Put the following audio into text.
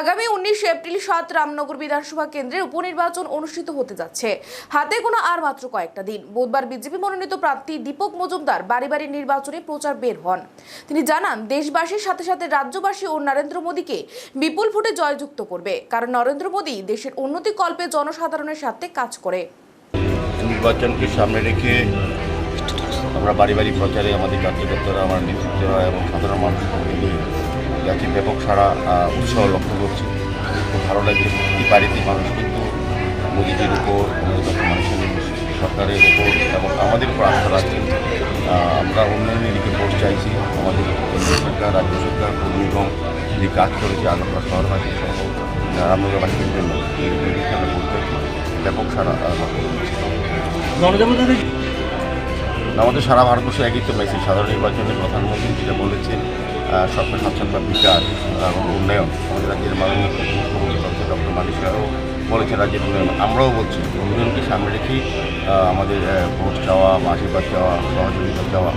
আগামী উনিশে এপ্রিল সাত রামনগর বিধানসভা কেন্দ্রের উপনির্বাচন অনুষ্ঠিত হতে যাচ্ছে। হাতে গোনা আর মাত্র কয়েকটা দিন। বুধবার বিজেপি মনোনীত প্রার্থী দীপক মজুমদার বাড়ি বাড়ি নির্বাচনে প্রচার বের হন। তিনি জানান, দেশবাসীর সাথে সাথে রাজ্যবাসী ও নরেন্দ্র মোদীকে বিপুল ভোটে জয়যুক্ত করবে, কারণ নরেন্দ্র মোদী দেশের উন্নতি কল্পে জনসাধারণের সাথে কাজ করে। নির্বাচনকে সামনে রেখে আমরা বাড়ি বাড়ি প্রচারে আমাদের কার্যকর্তারা আমার নেতৃত্বরা এবং সাধারণ নিয়ে যাচ্ছি ব্যাপক সারা উৎসাহ লক্ষ্য করছি। খুব ভালো লাগছে প্রতি বাড়িতে মানুষ কিন্তু মোদিজির উপর মানুষের সরকারের উপর এবং আমাদের উপর আস্থা রাখছে। আমরা উন্নয়নের দিকে ভোট চাইছি। আমাদের কেন্দ্র সরকার রাজ্য সরকার পৌর নিগম যে কাজ করেছে আগরতলা শহরবাসী সহ রামনগরবাসীর জন্য এই আমরা ভোট চাইছি ব্যাপক সারা আমাদের সারা ভারতবর্ষে একই তো মেসেজ সাধারণ নির্বাচনে প্রধানমন্ত্রী যেটা বলেছেন সরকার স্বচ্ছতা বিকাশ এবং উন্নয়ন আমাদের রাজ্যের মাননীয় মুখ্যমন্ত্রী ডক্টর ডক্টর বলেছে রাজ্যের উন্নয়ন। আমরাও বলছি, উন্নয়নকে সামনে রেখেই আমাদের ভোট চাওয়া বা আশীর্বাদ চাওয়া, সহযোগিতা চাওয়া।